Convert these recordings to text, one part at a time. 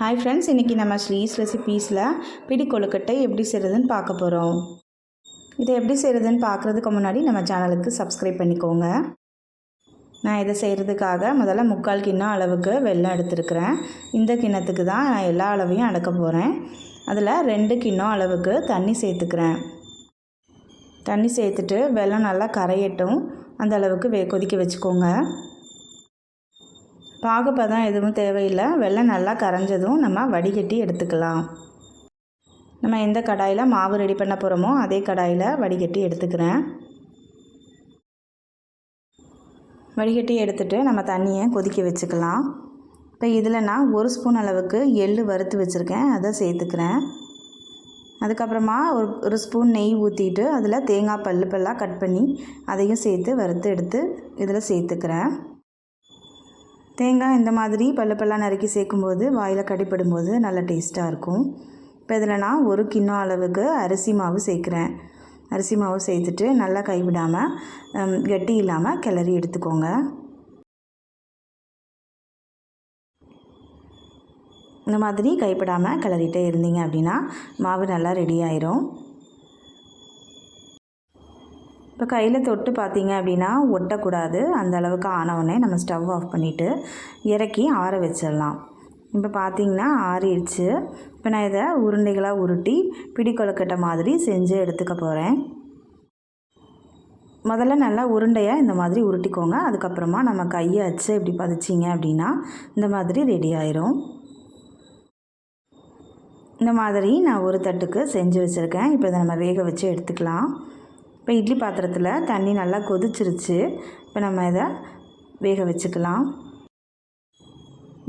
Hi friends இன்றைக்கி நம்ம ஸ்ரீஸ் ரெசிபீஸில் பிடி கொழுக்கட்டை எப்படி செய்கிறதுன்னு பார்க்க போகிறோம் இதை எப்படி செய்கிறதுன்னு பார்க்குறதுக்கு முன்னாடி நம்ம சேனலுக்கு சப்ஸ்கிரைப் பண்ணிக்கோங்க. நான் இதை செய்கிறதுக்காக முதல்ல முக்கால் கிண்ணம் அளவுக்கு வெள்ளம் எடுத்துருக்கிறேன். இந்த கிண்ணத்துக்கு தான் நான் எல்லா அளவையும் அடக்க போகிறேன் அதில் ரெண்டு கிண்ணம் அளவுக்கு தண்ணி சேர்த்துக்கிறேன். தண்ணி சேர்த்துட்டு வெள்ளம் நல்லா கரையட்டும். அந்த அளவுக்கு வே கொதிக்க வச்சுக்கோங்க. பாகுபதம் எதுவும் தேவையில்லை. வெள்ளம் நல்லா கரைஞ்சதும் நம்ம வடிகட்டி எடுத்துக்கலாம். நம்ம எந்த கடாயில் மாவு ரெடி பண்ண போகிறோமோ அதே கடாயில் வடிகட்டி எடுத்துக்கிறேன். வடிகட்டி எடுத்துகிட்டு நம்ம தண்ணியை கொதிக்க வச்சுக்கலாம். இப்போ இதில் நான் ஒரு ஸ்பூன் அளவுக்கு எள் வறுத்து வச்சுருக்கேன். அதை சேர்த்துக்கிறேன். அதுக்கப்புறமா ஒரு ஒரு ஸ்பூன் நெய் ஊற்றிட்டு அதில் தேங்காய் பல்லு பல்லாக கட் பண்ணி அதையும் சேர்த்து வறுத்து எடுத்து இதில் சேர்த்துக்கிறேன். தேங்காய் இந்த மாதிரி பல்லு பல்லாக நறுக்கி சேர்க்கும்போது வாயில் கடிப்படும்போது நல்ல டேஸ்ட்டாக இருக்கும். இப்போ இதில் நான் ஒரு கிண்ணம் அளவுக்கு அரிசி மாவு சேர்க்குறேன். அரிசி மாவு சேர்த்துட்டு நல்லா கைவிடாமல் கட்டி இல்லாமல் கிளறி எடுத்துக்கோங்க. இந்த மாதிரி கைப்படாமல் கிளறிட்டே இருந்தீங்க அப்படின்னா மாவு நல்லா ரெடி ஆயிரும். இப்போ கையில் தொட்டு பார்த்தீங்க அப்படின்னா ஒட்டக்கூடாது. அந்த அளவுக்கு ஆனவுடனே நம்ம ஸ்டவ் ஆஃப் பண்ணிவிட்டு இறக்கி ஆற வச்சிடலாம். இப்போ பார்த்தீங்கன்னா ஆறிடுச்சு. இப்போ நான் இதை உருண்டைகளாக உருட்டி பிடி கொழுக்கட்டை மாதிரி செஞ்சு எடுத்துக்க போகிறேன். முதல்ல நல்லா உருண்டையாக இந்த மாதிரி உருட்டிக்கோங்க. அதுக்கப்புறமா நம்ம கையை வச்சு இப்படி பதிச்சிங்க அப்படின்னா இந்த மாதிரி ரெடி ஆயிரும். இந்த மாதிரி நான் ஒரு தட்டுக்கு செஞ்சு வச்சுருக்கேன். இப்போ இதை நம்ம வேக வச்சு எடுத்துக்கலாம். இப்போ இட்லி பாத்திரத்தில் தண்ணி நல்லா கொதிச்சிருச்சு. இப்போ நம்ம இதை வேக வச்சுக்கலாம்.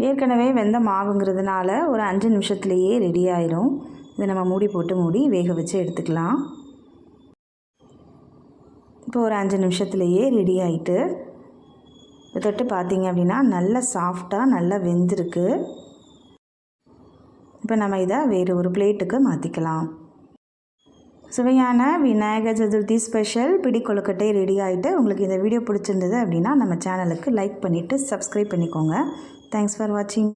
ஏற்கனவே வெந்த மாவுங்கிறதுனால ஒரு அஞ்சு நிமிஷத்துலேயே ரெடி ஆயிரும். இதை நம்ம மூடி போட்டு மூடி வேக வச்சு எடுத்துக்கலாம். இப்போ ஒரு அஞ்சு நிமிஷத்துலேயே ரெடி ஆகிட்டு தொட்டு பார்த்தீங்க அப்படின்னா நல்லா சாஃப்டாக நல்லா வெந்திருக்கு. இப்போ நம்ம இதை வேறு ஒரு பிளேட்டுக்கு மாற்றிக்கலாம் சுவையான விநாயகர் சதுர்த்தி ஸ்பெஷல் பிடி கொழுக்கட்டை ரெடி ஆகிட்டு உங்களுக்கு இந்த வீடியோ பிடிச்சிருந்தது அப்படின்னா நம்ம சேனலுக்கு லைக் பண்ணிவிட்டு சப்ஸ்கிரைப் பண்ணிக்கோங்க. தேங்க்ஸ் ஃபார் வாட்சிங்